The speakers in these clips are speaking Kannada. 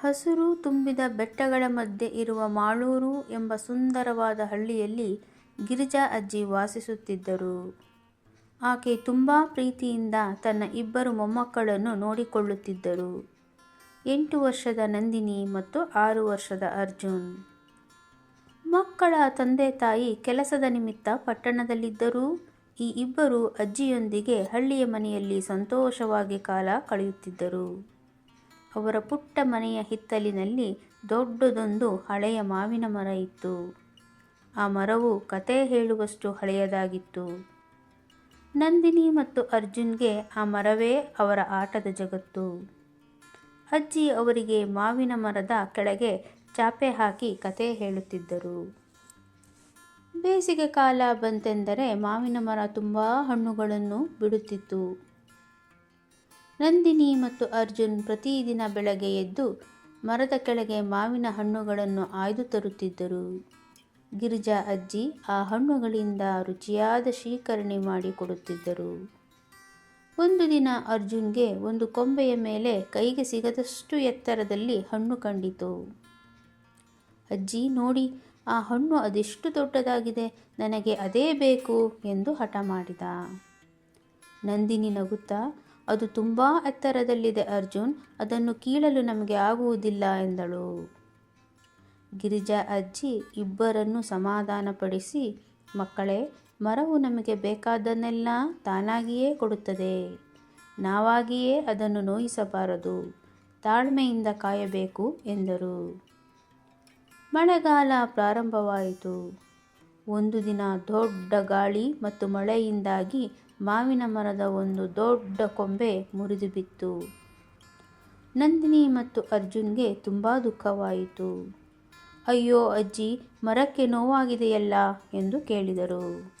ಹಸುರು ತುಂಬಿದ ಬೆಟ್ಟಗಳ ಮಧ್ಯೆ ಇರುವ ಮಾಳೂರು ಎಂಬ ಸುಂದರವಾದ ಹಳ್ಳಿಯಲ್ಲಿ ಗಿರಿಜಾ ಅಜ್ಜಿ ವಾಸಿಸುತ್ತಿದ್ದರು. ಆಕೆ ತುಂಬ ಪ್ರೀತಿಯಿಂದ ತನ್ನ ಇಬ್ಬರು ಮೊಮ್ಮಕ್ಕಳನ್ನು ನೋಡಿಕೊಳ್ಳುತ್ತಿದ್ದರು. ಎಂಟು ವರ್ಷದ ನಂದಿನಿ ಮತ್ತು ಆರು ವರ್ಷದ ಅರ್ಜುನ್. ಮಕ್ಕಳ ತಂದೆ-ತಾಯಿ ಕೆಲಸದ ನಿಮಿತ್ತ ಪಟ್ಟಣದಲ್ಲಿದ್ದರೂ ಈ ಇಬ್ಬರು ಅಜ್ಜಿಯೊಂದಿಗೆ ಹಳ್ಳಿಯ ಮನೆಯಲ್ಲಿ ಸಂತೋಷವಾಗಿ ಕಾಲ ಕಳೆಯುತ್ತಿದ್ದರು. ಅವರ ಪುಟ್ಟ ಮನೆಯ ಹಿತ್ತಲಿನಲ್ಲಿ ದೊಡ್ಡದೊಂದು ಹಳೆಯ ಮಾವಿನ ಮರ ಇತ್ತು. ಆ ಮರವು ಕತೆ ಹೇಳುವಷ್ಟು ಹಳೆಯದಾಗಿತ್ತು. ನಂದಿನಿ ಮತ್ತು ಅರ್ಜುನ್ಗೆ ಆ ಮರವೇ ಅವರ ಆಟದ ಜಗತ್ತು. ಅಜ್ಜಿ ಅವರಿಗೆ ಮಾವಿನ ಮರದ ಕೆಳಗೆ ಚಾಪೆ ಹಾಕಿ ಕತೆ ಹೇಳುತ್ತಿದ್ದರು. ಬೇಸಿಗೆ ಕಾಲ ಬಂತೆಂದರೆ ಮಾವಿನ ಮರ ತುಂಬ ಹಣ್ಣುಗಳನ್ನು ಬಿಡುತ್ತಿತ್ತು. ನಂದಿನಿ ಮತ್ತು ಅರ್ಜುನ್ ಪ್ರತಿದಿನ ಬೆಳಗ್ಗೆ ಎದ್ದು ಮರದ ಕೆಳಗೆ ಮಾವಿನ ಹಣ್ಣುಗಳನ್ನು ಆಯ್ದು ತರುತ್ತಿದ್ದರು. ಗಿರಿಜಾ ಅಜ್ಜಿ ಆ ಹಣ್ಣುಗಳಿಂದ ರುಚಿಯಾದ ಶೀಕರಣೆ ಮಾಡಿ ಕೊಡುತ್ತಿದ್ದರು. ಒಂದು ದಿನ ಅರ್ಜುನ್ಗೆ ಒಂದು ಕೊಂಬೆಯ ಮೇಲೆ ಕೈಗೆ ಸಿಗದಷ್ಟು ಎತ್ತರದಲ್ಲಿ ಹಣ್ಣು ಕಂಡಿತು. ಅಜ್ಜಿ ನೋಡಿ ಆ ಹಣ್ಣು ಅದೆಷ್ಟು ದೊಡ್ಡದಾಗಿದೆ, ನನಗೆ ಅದೇ ಬೇಕು ಎಂದು ಹಠ ಮಾಡಿದ. ನಂದಿನಿ ನಗುತ್ತಾ ಅದು ತುಂಬ ಎತ್ತರದಲ್ಲಿದೆ ಅರ್ಜುನ್, ಅದನ್ನು ಕೀಳಲು ನಮಗೆ ಆಗುವುದಿಲ್ಲ ಎಂದಳು. ಗಿರಿಜಾ ಅಜ್ಜಿ ಇಬ್ಬರನ್ನು ಸಮಾಧಾನಪಡಿಸಿ ಮಕ್ಕಳೇ, ಮರವು ನಮಗೆ ಬೇಕಾದನ್ನೆಲ್ಲ ತಾನಾಗಿಯೇ ಕೊಡುತ್ತದೆ. ನಾವಾಗಿಯೇ ಅದನ್ನು ನೋಯಿಸಬಾರದು, ತಾಳ್ಮೆಯಿಂದ ಕಾಯಬೇಕು ಎಂದರು. ಮಳೆಗಾಲ ಪ್ರಾರಂಭವಾಯಿತು. ಒಂದು ದಿನ ದೊಡ್ಡ ಗಾಳಿ ಮತ್ತು ಮಳೆಯಿಂದಾಗಿ ಮಾವಿನ ಮರದ ಒಂದು ದೊಡ್ಡ ಕೊಂಬೆ ಮುರಿದು ಬಿತ್ತು. ನಂದಿನಿ ಮತ್ತು ಅರ್ಜುನ್ಗೆ ತುಂಬ ದುಃಖವಾಯಿತು. ಅಯ್ಯೋ ಅಜ್ಜಿ, ಮರಕ್ಕೆ ನೋವಾಗಿದೆಯಲ್ಲ ಎಂದು ಕೇಳಿದರು.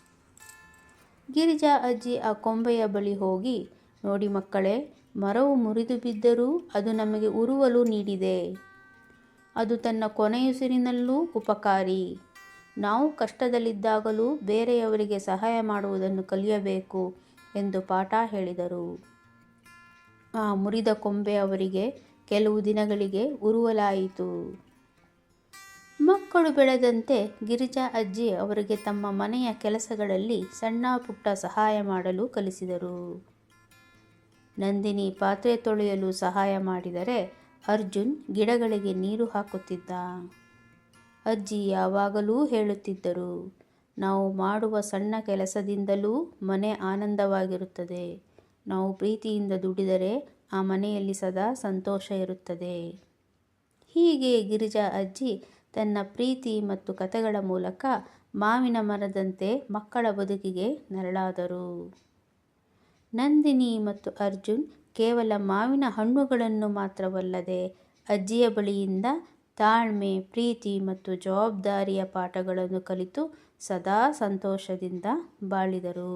ಗಿರಿಜಾ ಅಜ್ಜಿ ಆ ಕೊಂಬೆಯ ಬಳಿ ಹೋಗಿ ನೋಡಿ ಮಕ್ಕಳೇ, ಮರವು ಮುರಿದು ಬಿದ್ದರೂ ಅದು ನಮಗೆ ಉರುವಲು ನೀಡಿದೆ. ಅದು ತನ್ನ ಕೊನೆಯುಸಿರಿನಲ್ಲೂ ಉಪಕಾರಿ. ನಾವು ಕಷ್ಟದಲ್ಲಿದ್ದಾಗಲೂ ಬೇರೆಯವರಿಗೆ ಸಹಾಯ ಮಾಡುವುದನ್ನು ಕಲಿಯಬೇಕು ಎಂದು ಪಾಠ ಹೇಳಿದರು. ಆ ಮುರಿದ ಕೊಂಬೆ ಅವರಿಗೆ ಕೆಲವು ದಿನಗಳಿಗೆ ಉರುವಲಾಯಿತು. ಮಕ್ಕಳು ಬೆಳೆದಂತೆ ಗಿರಿಜಾ ಅಜ್ಜಿ ಅವರಿಗೆ ತಮ್ಮ ಮನೆಯ ಕೆಲಸಗಳಲ್ಲಿ ಸಣ್ಣ ಪುಟ್ಟ ಸಹಾಯ ಮಾಡಲು ಕಲಿಸಿದರು. ನಂದಿನಿ ಪಾತ್ರೆ ತೊಳೆಯಲು ಸಹಾಯ ಮಾಡಿದರೆ ಅರ್ಜುನ್ ಗಿಡಗಳಿಗೆ ನೀರು ಹಾಕುತ್ತಿದ್ದ. ಅಜ್ಜಿ ಯಾವಾಗಲೂ ಹೇಳುತ್ತಿದ್ದರು, ನಾವು ಮಾಡುವ ಸಣ್ಣ ಕೆಲಸದಿಂದಲೂ ಮನೆ ಆನಂದವಾಗಿರುತ್ತದೆ. ನಾವು ಪ್ರೀತಿಯಿಂದ ದುಡಿದರೆ ಆ ಮನೆಯಲ್ಲಿ ಸದಾ ಸಂತೋಷ ಇರುತ್ತದೆ. ಹೀಗೆ ಗಿರಿಜಾ ಅಜ್ಜಿ ತನ್ನ ಪ್ರೀತಿ ಮತ್ತು ಕಥೆಗಳ ಮೂಲಕ ಮಾವಿನ ಮರದಂತೆ ಮಕ್ಕಳ ಬದುಕಿಗೆ ನೆರಳಾದರು. ನಂದಿನಿ ಮತ್ತು ಅರ್ಜುನ್ ಕೇವಲ ಮಾವಿನ ಹಣ್ಣುಗಳನ್ನು ಮಾತ್ರವಲ್ಲದೆ ಅಜ್ಜಿಯ ಬಳಿಯಿಂದ ತಾಳ್ಮೆ, ಪ್ರೀತಿ ಮತ್ತು ಜವಾಬ್ದಾರಿಯ ಪಾಠಗಳನ್ನು ಕಲಿತು ಸದಾ ಸಂತೋಷದಿಂದ ಬಾಳಿದರು.